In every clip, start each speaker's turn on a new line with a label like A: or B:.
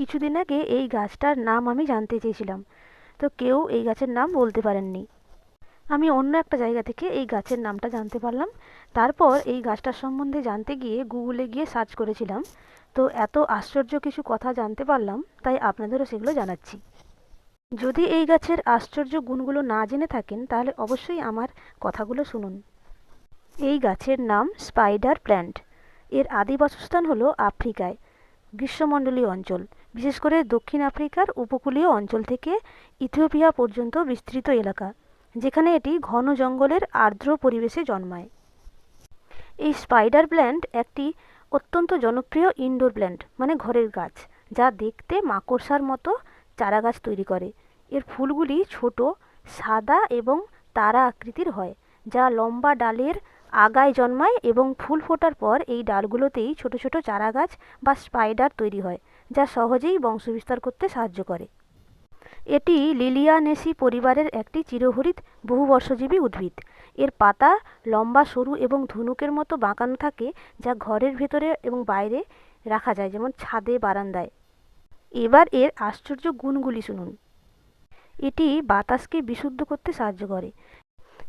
A: কিছুদিন আগে এই গাছটার নাম আমি জানতে চেয়েছিলাম। তো কেউ এই গাছের নাম বলতে পারেননি। আমি অন্য একটা জায়গা থেকে এই গাছের নামটা জানতে পারলাম। তারপর এই গাছটার সম্বন্ধে জানতে গিয়ে গুগলে গিয়ে সার্চ করেছিলাম। তো এত আশ্চর্য কিছু কথা জানতে পারলাম, তাই আপনাদেরও সেগুলো জানাচ্ছি। যদি এই গাছের আশ্চর্য গুণগুলো না জেনে থাকেন, তাহলে অবশ্যই আমার কথাগুলো শুনুন। এই গাছের নাম স্পাইডার প্ল্যান্ট। এর আদি বাসস্থান হলো আফ্রিকায়, গ্রীষ্মমণ্ডলীয় অঞ্চল। বিশেষ করে দক্ষিণ আফ্রিকার উপকূলীয় অঞ্চল থেকে ইথিওপিয়া পর্যন্ত বিস্তৃত এলাকা, যেখানে এটি ঘন জঙ্গলের আর্দ্র পরিবেশে জন্মায়। এই স্পাইডার প্ল্যান্ট একটি অত্যন্ত জনপ্রিয় ইনডোর প্ল্যান্ট মানে ঘরের গাছ, যা দেখতে মাকড়সার মতো চারা গাছ তৈরি করে। এর ফুলগুলি ছোট, সাদা এবং তারা আকৃতির হয়, যা লম্বা ডালের আগায় জন্মায় এবং ফুল ফোটার পর এই ডালগুলোতেই ছোট ছোট চারা গাছ বা স্পাইডার তৈরি হয়। যা সহজেই বংশবিস্তার করতে সাহায্য করে। এটি লিলিয়ানেসি পরিবারের একটি চিরহরিৎ, বহুবর্ষজীবী উদ্ভিদ। এর পাতা লম্বা, সরু এবং ধনুকের মতো বাঁকানো থাকে যা ঘরের ভেতরে এবং বাইরে রাখা যায়, যেমন ছাদে, বারান্দায়। এবার এর আশ্চর্য গুণগুলি শুনুন। এটি বাতাসকে বিশুদ্ধ করতে সাহায্য করে।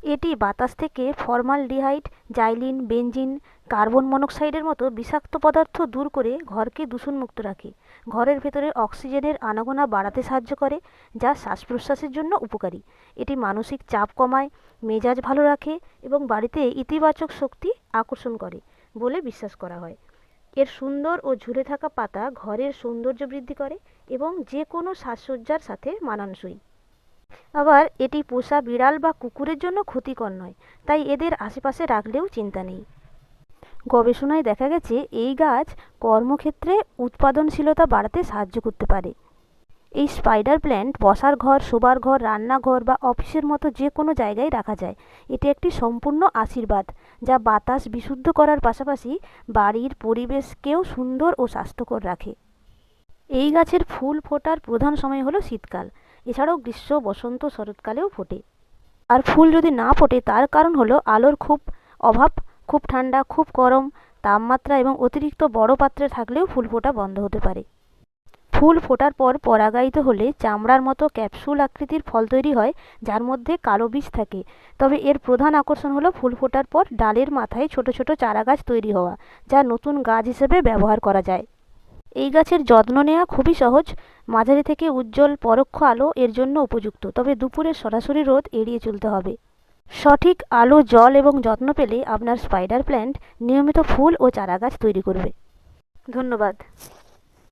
A: এটি বাতাস থেকে ফর্মালডিহাইড, জাইলিন, বেনজিন, কার্বন মনোক্সাইডের মতো বিষাক্ত পদার্থ দূর করে ঘরকে দূষণমুক্ত রাখে। ঘরের ভেতরে অক্সিজেনের আনাগোনা বাড়াতে সাহায্য করে, যা শ্বাস প্রশ্বাসের জন্য উপকারী। এটি মানসিক চাপ কমায়, মেজাজ ভালো রাখে এবং বাড়িতে ইতিবাচক শক্তি আকর্ষণ করে বলে বিশ্বাস করা হয়। এর সুন্দর ও ঝুলে থাকা পাতা ঘরের সৌন্দর্য বৃদ্ধি করে এবং যে কোনো সাজসজ্জার সাথে মানানসই। আবার এটি পোষা বিড়াল বা কুকুরের জন্য ক্ষতিকর নয়, তাই এদের আশেপাশে রাখলেও চিন্তা নেই। গবেষণায় দেখা গেছে, এই গাছ কর্মক্ষেত্রে উৎপাদনশীলতা বাড়াতে সাহায্য করতে পারে। এই স্পাইডার প্ল্যান্ট বসার ঘর, শোবার ঘর, রান্নাঘর বা অফিসের মতো যে কোনো জায়গায় রাখা যায়। এটি একটি সম্পূর্ণ আশীর্বাদ, যা বাতাস বিশুদ্ধ করার পাশাপাশি বাড়ির পরিবেশকেও সুন্দর ও স্বাস্থ্যকর রাখে। এই গাছের ফুল ফোটার প্রধান সময় হলো শীতকাল। এছাড়াও গ্রীষ্ম, বসন্ত, শরৎকালেও ফোটে। আর ফুল যদি না ফোটে, তার কারণ হলো আলোর খুব অভাব, খুব ঠান্ডা, খুব গরম, তাপমাত্রা এবং অতিরিক্ত বড় পাত্রে থাকলেও ফুল ফোটা বন্ধ হতে পারে। ফুল ফোটার পর পরাগায়িত হলে চামড়ার মতো ক্যাপসুল আকৃতির ফল তৈরি হয়, যার মধ্যে কালো বীজ থাকে। তবে এর প্রধান আকর্ষণ হলো ফুল ফোটার পর ডালের মাথায় ছোট ছোট চারা গাছ তৈরি হওয়া, যা নতুন গাছ হিসেবে ব্যবহার করা যায়। এই গাছের যত্ন নেওয়া খুবই সহজ। মাঝারি থেকে উজ্জ্বল পরোক্ষ আলো এর জন্য উপযুক্ত, তবে দুপুরে সরাসরি রোদ এড়িয়ে চলতে হবে। সঠিক আলো, জল এবং যত্ন পেলে আপনার স্পাইডার প্ল্যান্ট নিয়মিত ফুল ও চারাগাছ তৈরি করবে। ধন্যবাদ।